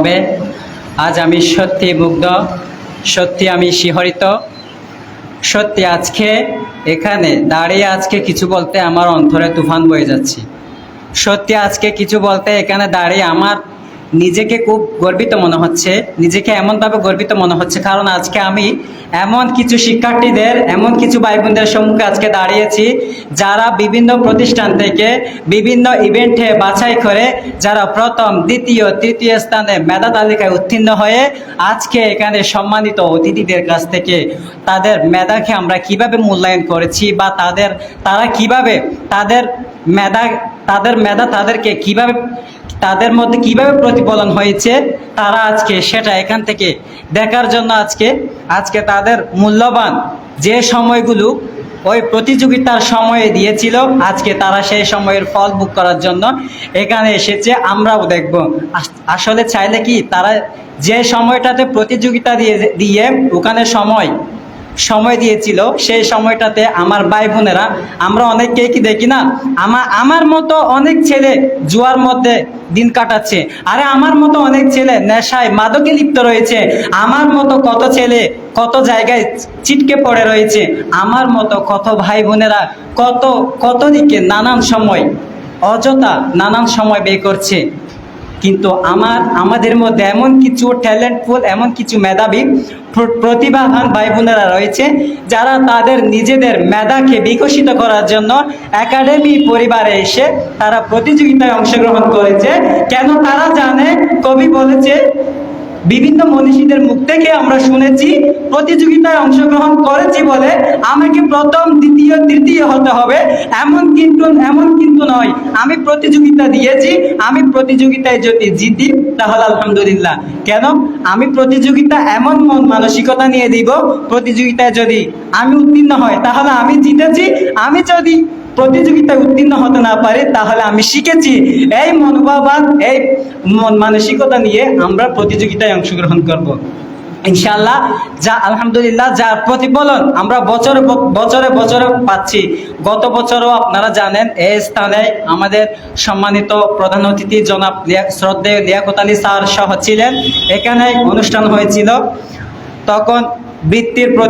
তবে আজ আমি সত্যি মুগ্ধ, সত্যি আমি শিহরিত, সত্যি আজকে এখানে দাঁড়িয়ে আজকে কিছু বলতে আমার অন্তরে তুফান বয়ে যাচ্ছে। সত্যি আজকে কিছু বলতে এখানে দাঁড়িয়ে আমার নিজেকে খুব গর্বিত মনে হচ্ছে, নিজেকে এমনভাবে গর্বিত মনে হচ্ছে কারণ আজকে আমি এমন কিছু শিক্ষার্থীদের, এমন কিছু ভাই বোনদের সম্মুখে আজকে দাঁড়িয়েছি যারা বিভিন্ন প্রতিষ্ঠান থেকে বিভিন্ন ইভেন্টে বাছাই করে যারা প্রথম, দ্বিতীয়, তৃতীয় স্থানে মেধা তালিকায় উত্তীর্ণ হয়ে আজকে এখানে সম্মানিত অতিথিদের কাছ থেকে তাদের মেধাকে আমরা কীভাবে মূল্যায়ন করেছি বা তাদের, তারা কীভাবে তাদের মেধা তাদের মেধা তাদেরকে কীভাবে তাদের মধ্যে কীভাবে প্রতিফলন হয়েছে তারা আজকে সেটা এখান থেকে দেখার জন্য আজকে আজকে তাদের মূল্যবান যে সময়গুলো ওই প্রতিযোগিতার সময়ে দিয়েছিল, আজকে তারা সেই সময়ের ফল বুক করার জন্য এখানে এসেছে, আমরাও দেখব। আস- আসলে চাইলে কি তারা যে সময়টাতে প্রতিযোগিতা দিয়ে দিয়ে ওখানে সময় সময় দিয়েছিল, সেই সময়টাতে আমার ভাই বোনেরা, আমরা অনেককেই কি দেখি না? আমার আমার মতো অনেক ছেলে জুয়ার মধ্যে দিন কাটাচ্ছে। আরে আমার মতো অনেক ছেলে নেশায় মাদকে লিপ্ত রয়েছে। আমার মতো কত ছেলে কত জায়গায় চিটকে পড়ে রয়েছে। আমার মতো কত ভাই বোনেরা কত কত দিকে নানান সময় অযথা নানান সময় ব্যয় করছে। কিন্তু আমার, আমাদের মধ্যে এমন কিছু ট্যালেন্টফুল এমন কিছু মেধাবী প্র- প্রতিভাবান ভাই বোনেরা রয়েছে, যারা তাদের নিজেদের মেধাকে বিকশিত করার জন্য একাডেমি পরিবারে এসে তারা প্রতিযোগিতায় অংশগ্রহণ করেছে। কেন তারা জানে? কবি বলেছে বিভিন্ন মনীষীদের মুখ থেকে আমরা শুনেছি, প্রতিযোগিতায় অংশগ্রহণ করেছি বলে আমাকে প্রথম, দ্বিতীয়, তৃতীয় হতে হবে। এমন কিন্তু এমন কিন্তু নয়। আমি প্রতিযোগিতা দিয়েছি, আমি প্রতিযোগিতায় যদি জিতি, তাহলে আলহামদুলিল্লাহ। কেন? আমি প্রতিযোগিতা এমন মন মানসিকতা নিয়ে দিব, প্রতিযোগিতায় যদি আমি উত্তীর্ণ হয়, তাহলে আমি জিতেছি, আমি যদি প্রতিযোগিতায় উত্তীর্ণ হতে না পারি, তাহলে আমি শিখেছি। এই মনোভাবান এই মানসিকতা নিয়ে আমরা প্রতিযোগিতায় অংশগ্রহণ করব। ইনশাল্লাহ যা আলহামদুলিল্লাহ যার প্রতিফলন আমরা বছরে বছরে বছরে পাচ্ছি। গত বছরও আপনারা জানেন এই স্থানে আমাদের সম্মানিত প্রধান অতিথি জনাব শ্রদ্ধেয় লিয়াকত আলী স্যার সহ ছিলেন। এখানে অনুষ্ঠান হয়েছিল। তখন বৃত্তির প্রতি